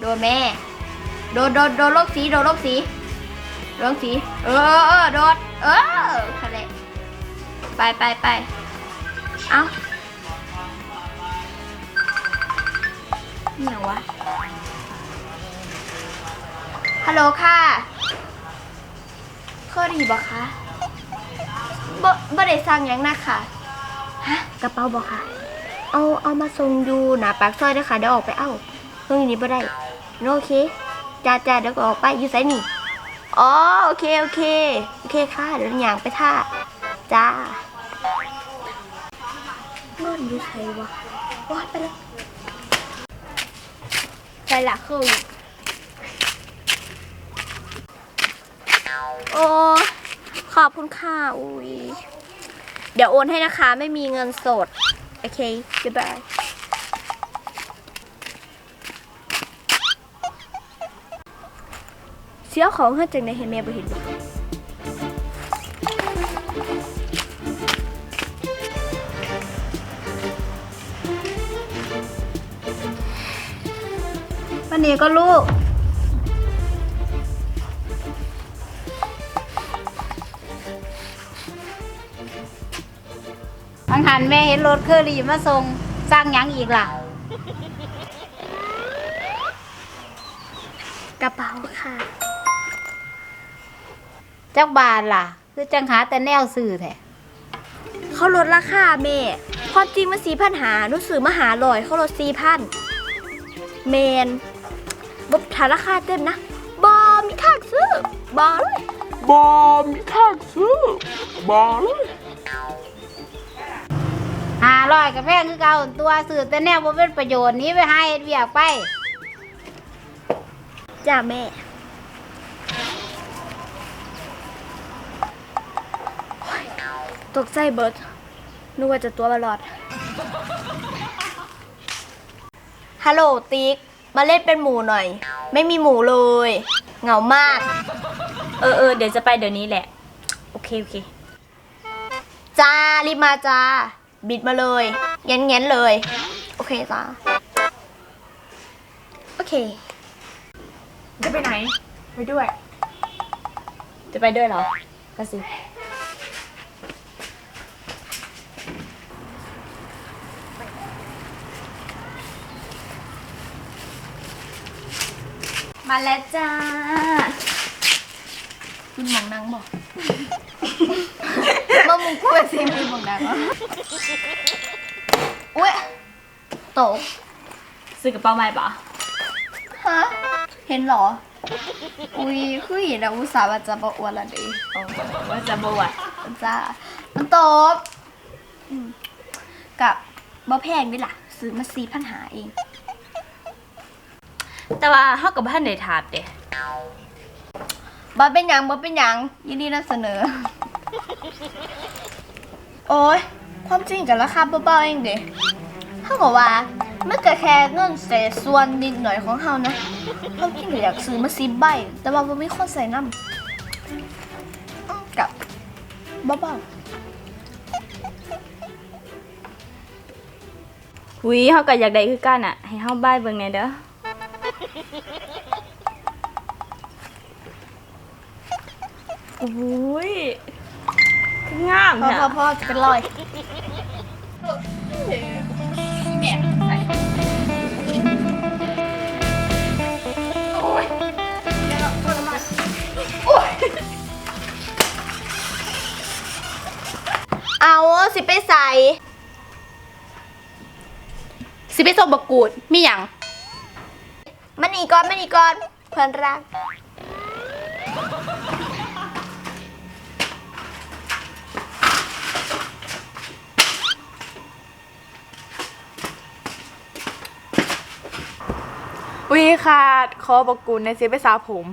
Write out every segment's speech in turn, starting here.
โดนแม่ โดนโดนโดนลบสีโดนลบสีโดนสี เออเออโดนเออทะเลไปไปไปเอาเนี่ยวะ ฮัลโหลค่ะเคอดีบอคะบ่บ่ได้สั่งยังนะค่ะ ฮะ กระเป๋าบอคะเอา เอามาส่งอยู่หนาปากซอยด้อค่ะ เดี๋ยวออกไปเอ้าส่งอยู่นี่บ่ได้ โอเคจ้าจ้าเดี๋ยวก็ออกไปอยู่ไสนี่อ๋อโอเคโอเคโอเคค่ะเดี๋ยวหยางไปท่าจ้าเงินอยู่ไสวะวาดไปแล้วไปละคือโอ้ขอบคุณค่ะอุ้ยเดี๋ยวโอนให้นะคะ ไม่มีเงินสด โอเคบ๊ายบาย เสียของให้จังในเห็นแม่บ่เห็นบ่วันนี้ก็ลูก บางหันแม่เห็นรถเคอรี่มาส่งสร้างหยังอีกล่ะ กระเป๋าค่ะ จักบาทล่ะ คือจังหาแต่แนวสื่อแท้เขาลดราคาแม่ความจริงมันสี่พันหาหนูซื้อมาหาลอยเขาลดสี่พันเมนบบถ้าราคาเต็มนะบอมีทางซื้อบอเลยบอมีทางซื้อบอเลยหาร้อยกับแพงคือเก่าตัวสื่อแต่แนวบ่เป็นประโยชน์หนี้ไปให้เฮ็ดเวียกไปจ้าแม่ โอ๊ย ตกใจเบิร์ดนึกว่าจะตัวบอลอด ฮัลโหลติ๊ก มาเล่นเป็นหมูหน่อย ไม่มีหมูเลย เหงามาก เออเออเดี๋ยวจะไปเดี๋ยวนี้แหละ โอเคโอเค จ้า รีบมาจ้า บิดมาเลยเงี้ยนเงี้ยนๆเลย โอเคจ้า โอเค จะไปไหน ไปด้วย จะไปด้วยเหรอก็สิ มาแล้วจ้า คุณมองนางบอกเมื่อมึงพูดสิมึงมองนางเหรออุ้ยตกซื้อกระเป๋าใหม่ปะฮะ เห็นเหรอ อุ้ยคือเห็นแล้วอุตส่าห์ว่าจะบอกอวนละดิโอ้ว่าจะบวชจ้ามันตกอืมกับบ่แพงด้วยล่ะ ซื้อมาสี่พันหาเอง แต่ว่าเฮากับบ้านได้ถามเด้บ่เป็นหยังบ่เป็นหยังยินดีนำเสนอ โอ้ยความจริงกับราคาเบาๆเองเด้เท่ากับว่ามันก็แค่เงินเศษส่วนนิดหน่อยของเฮานะความจริงก็อยากซื้อมาสิบใบแต่ว่าบ่มีคนใส่น้ำกับเบาหุยเฮาก็อยากได้คือกันอะ ให้เฮาบ้ายเบิ่งแหน่เด้อ โอ้ยงามๆพอเนี่ยพอพอจะเป็นรอยเอาสิไปใส่ สิไปส่งบกูดมีหยัง มันอีก่อนมันอีก่อนเพื่อนรักวิค่ะขอบอกกุลในเซฟไปสาผม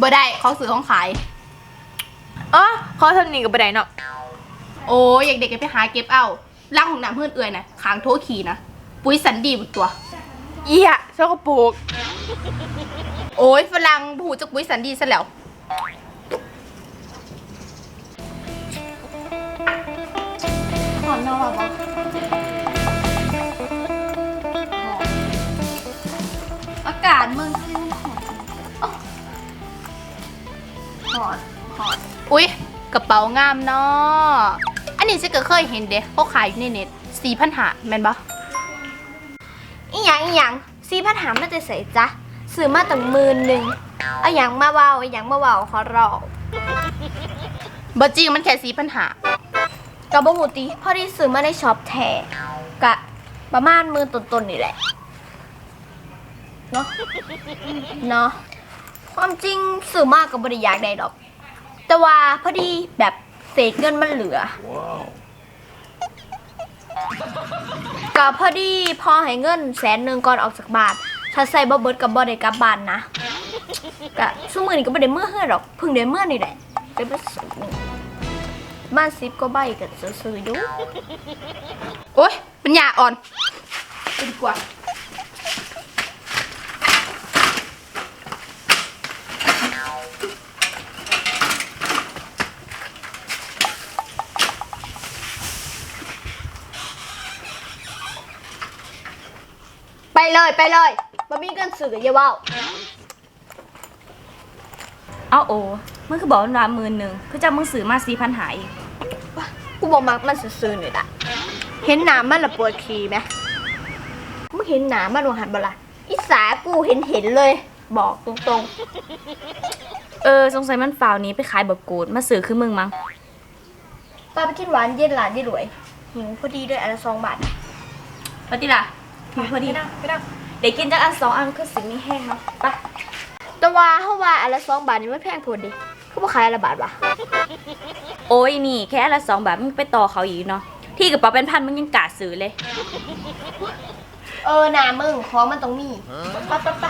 บ่ได้เขาซื้อของขายอ๋อขอทำนี่กับบันไดเนาะโอ้ยอยากเด็กก็ไปหาเก็บเอาล่างของน้ำเพื่อนเอื่อยนะขางโทขี่นะ ปุ้ยสันดีบุกตัว เอี้ยชกกระปุก โอ้ยฝรั่งผูจากปุ้ยสันดีซะแล้ว หอมนอกหรอดเมืองซิ่งหอดหอดอุ๊ย กระเป๋างามเนาะอันนี้ฉันก็เคยเห็นเด้เขาขายอยู่ในเน็ตสี่พันหาแมนปะ อีหยังอีหยังซีพันหามาจะใส่จ๊ะซื้อมาตั้งหมื่นหนึ่งเอาหยังมาเว้าเอาหยังมาเว้าขอรองบจริงมันแค่สี่พันหากับบหูตีพอดีซื้อมาในช็อปแท้กะประมาณหมื่นต้นๆนี่แหละเนาะเนาะความจริงซื้อมากกับบริยากได้ดอก แต่ว่าพอดีแบบเศษเงินมันเหลือ ก็พอดีพอให้เงินแสนหนึ่งก่อนออกจากบ้านถ้าใส่บ่เบิดกับบ่ได้กลับบ้านนะกะชั่วมือนี้ก็บ่ได้เมื่อเฮือดอกเพิ่งได้เมื่อนี่แหละได้ไปซื้อหนึ่งบ้านซิปก็ใบกับซื้อๆอยู่โอ๊ยปัญญาอ่อนไปดีกว่า เลยไปเลยบ่มีเงินซื้ออย่าเว้าเอาโอมึงคือบอกมันว่าหมื่นหนึ่งคือจะมึงซื้อมาสี่พันหาอีกกูบอกมักมันซื้อๆนี่ล่ะเห็นหน้ามันละปวดขี้ไหมมึงเห็นหน้ามันว่าหันบ่ล่ะอีสากูเห็นเห็นๆเลย บอกตรงๆเออสงสัยมันฝ่าวหนี้ไปขายบักกูดมาซื้อคือมึงมั้งป้าไปกินหวานเย็นหลานยี่รวยหิวพอดีด้วยอันละสองบาทพอดีล่ะหิว พอดีนะไม่ได้เดี๋ยวกินจากอันสองอันคือสิมีแห้งเนาะไปแต่ว่าเฮาว่าอันละสองบาทนี่มันแพงโพดดิเขาบ่ขายอันละบาทวะโอ้ยนี่ แค่อันละสองบาทมึงไปต่อเขาอีกเนาะที่กระเป๋าเป็นพันมึงยังกล้าซื้อเลย เออหนามึงของมันต้องมีไปไปไป